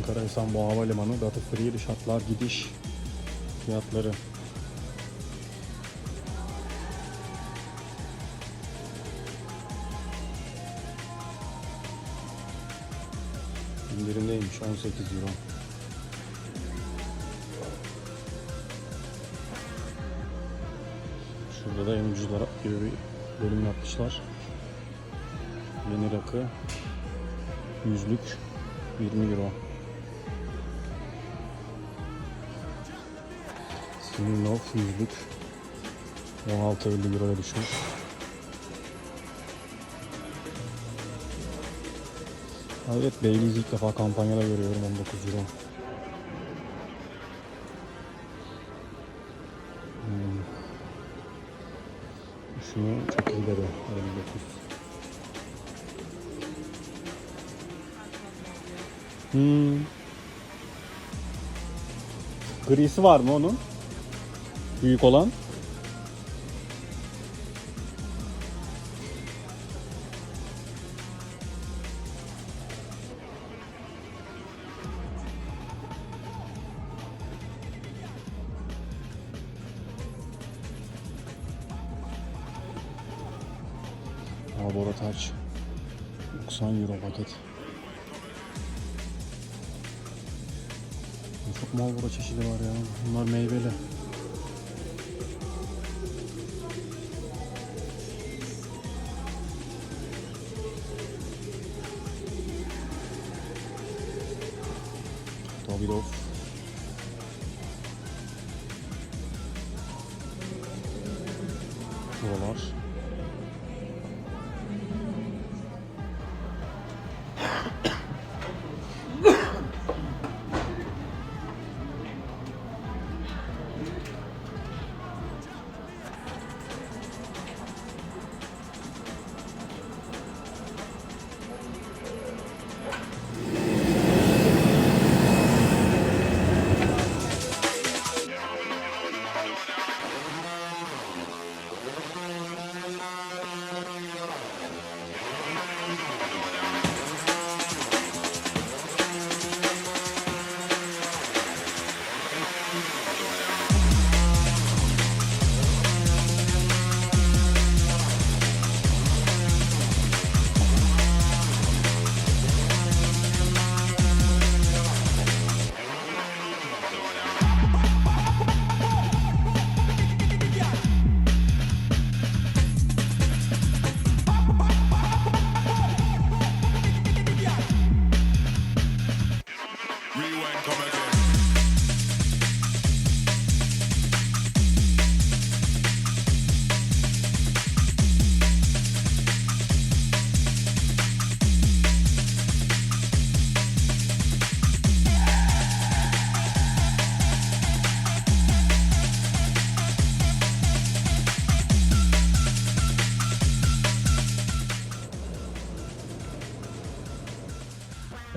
Ankara Esenboğa Havalimanı Batı Free şartlar gidiş fiyatları. İndirimdeymiş 18 euro. Şurada da en ucuzlara gibi bir bölüm yapmışlar. Yeni rakı yüzlük 20 euro. Smirnoff yüzlük 16.50 euroya düşmüş. Evet Baileys ilk defa kampanyada görüyorum 19 euro. Hmm. Şunu çok iyi dedi 59. Hmm. Grisi var mı onun? Büyük olan. Laboratuvar 90 euro paket. Çok Marlboro çeşidi var ya. Bunlar meyveli. Buralar.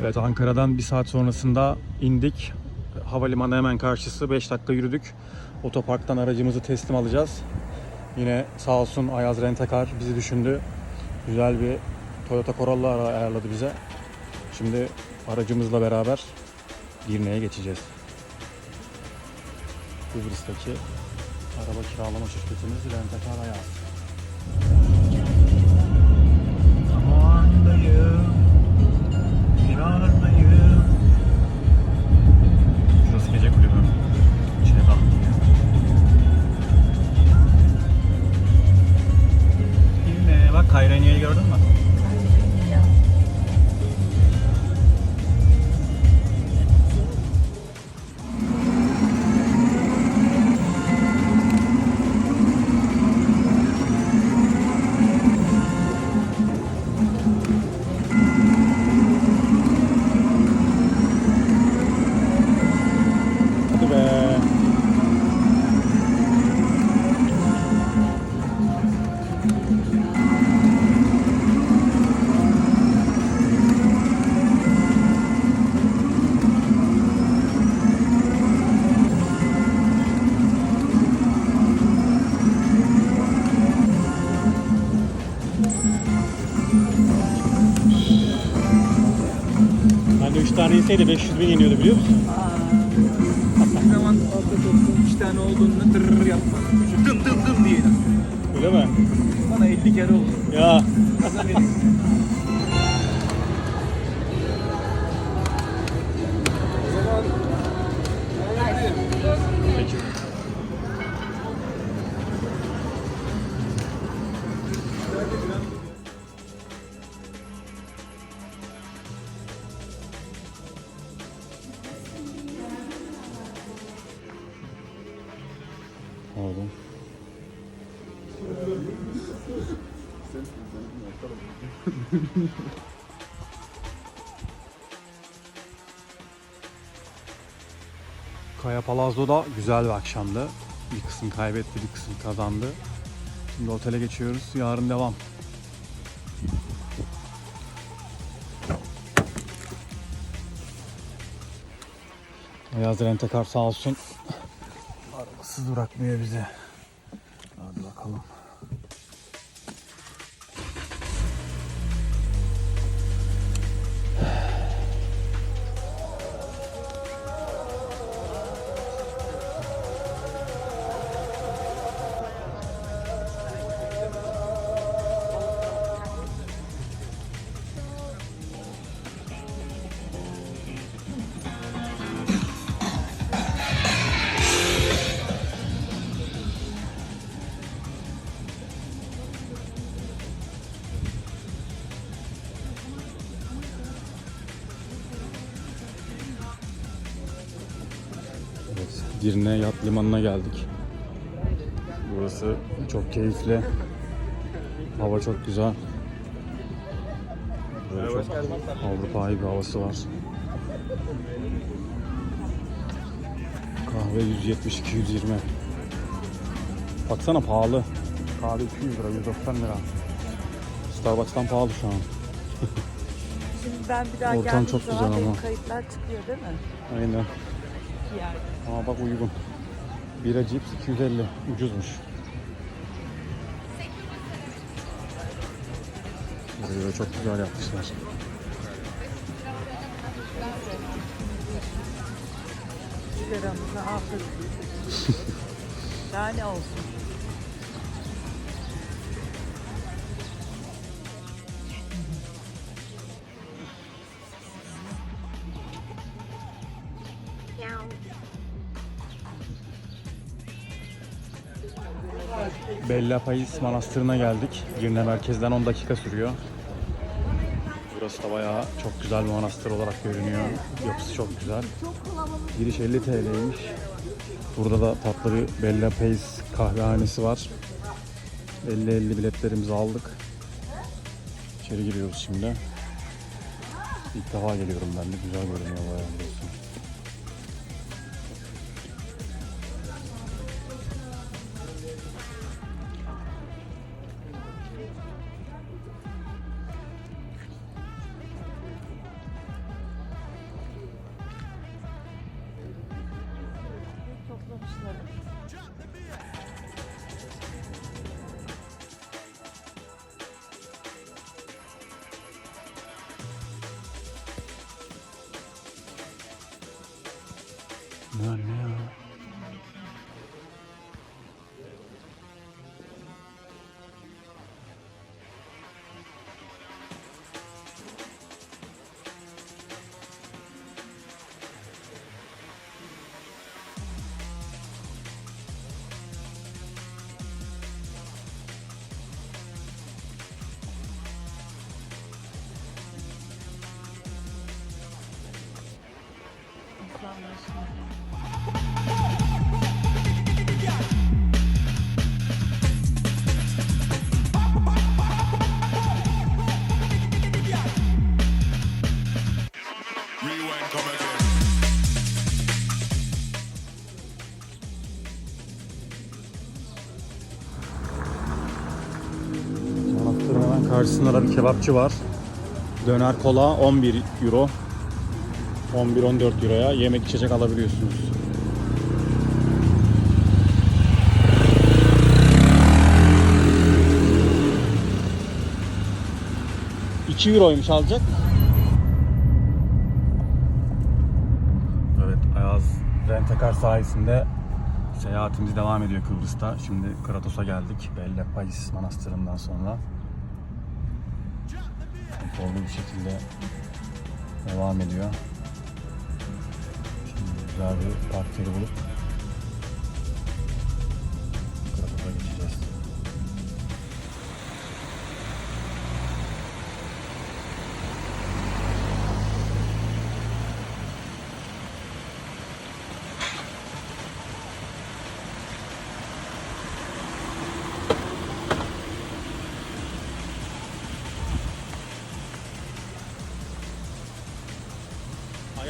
Evet Ankara'dan bir saat sonrasında indik. Havalimanı hemen karşısı 5 dakika yürüdük. Otoparktan aracımızı teslim alacağız. Yine sağ olsun Ayaz Rentekar bizi düşündü. Güzel bir Toyota Corolla ayarladı bize. Şimdi aracımızla beraber Girne'ye geçeceğiz. Kıbrıs'taki araba kiralama şirketimiz Rentekar Ayaz. Tane inseydi 500 bin yeniyordu biliyor musun? Bir zaman fazla toplu 3 tane olduğunda tırrrr yapma. Şu dım dım dım diye. Öyle mi? Bana 50 kere oldu. Ya. Kaya Palazzo'da güzel bir akşamdı. Bir kısım kaybetti, bir kısım kazandı. Şimdi otele geçiyoruz. Yarın devam. Ayaz Rentekar sağ olsun. Arabasız bırakmıyor bizi. Hadi bakalım. Evet, Dirne Yat Limanı'na geldik. Burası çok keyifli. Hava çok güzel. Böyle çok Avrupa'yı bir havası var. Kahve 170-220. Baksana pahalı. Kahve 200 lira, 190 lira. Starbucks'tan pahalı şu an. Şimdi ben bir daha Ortam geldiğim çok zaman güzel ama. kayıtlar çıkıyor değil mi? Aynen. Yani. Aa bak uygun. Bira cips 250. Ucuzmuş. Burayı çok güzel yapmışlar. Sigaramızı. Daha ne olsun? Bella Pais Manastırı'na geldik. Girne merkezden 10 dakika sürüyor. Burası da bayağı çok güzel bir manastır olarak görünüyor. Yapısı çok güzel. Giriş 50 TL'ymiş. Burada da tatlı bir Bella Pais kahvehanesi var. 50-50 biletlerimizi aldık. İçeri giriyoruz şimdi. İlk defa geliyorum ben de. Güzel görünüyor bayağı burası. Da bir kebapçı var. Döner kola 11 euro. 11-14 euroya yemek içecek alabiliyorsunuz. ...2 euroymuş alacak. Rentekar sayesinde seyahatimiz devam ediyor Kıbrıs'ta. Şimdi Kratos'a geldik. Belle Pais Manastırı'ndan sonra. Konforlu bir şekilde devam ediyor. Güzel bir park yeri bulup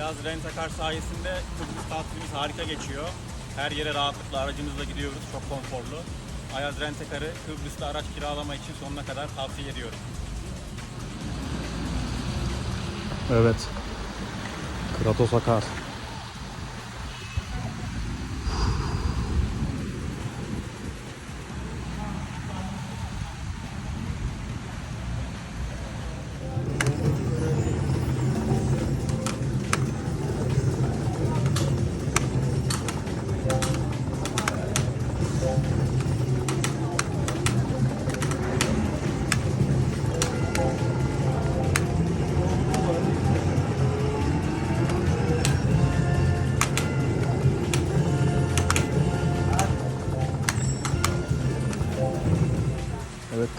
Ayaz Rentakar sayesinde Kıbrıs tatilimiz harika geçiyor. Her yere rahatlıkla aracımızla gidiyoruz. Çok konforlu. Ayaz Rentakar'ı Kıbrıs'ta araç kiralama için sonuna kadar tavsiye ediyorum. Evet. Kratos akar.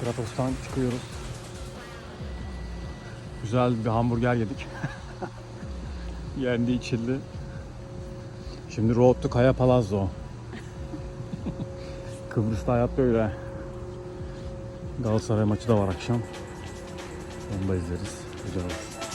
Kratos'tan çıkıyoruz. Güzel bir hamburger yedik. Yendi içildi. Şimdi Road to Kaya Palazzo. Kıbrıs'ta hayat böyle. Galatasaray maçı da var akşam. Onu da izleriz. Güzel olur.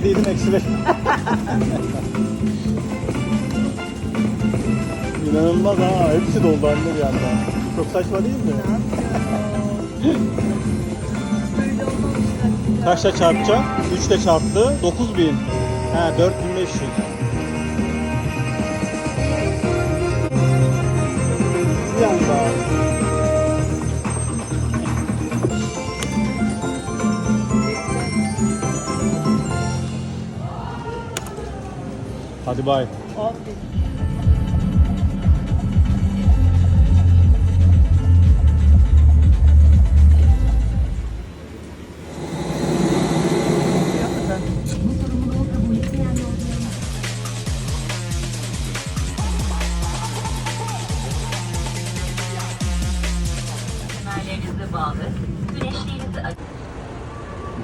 Yediydin eksi beş. İnanılmaz ha. Hepsi doldu anne bir anda. Çok saçma değil mi? Kaçla çarpacağım? 3 ile çarptı. 9000. He 4500. Hadi bay. Aferin.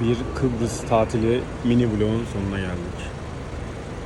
Bir Kıbrıs tatili mini vlogun sonuna geldik.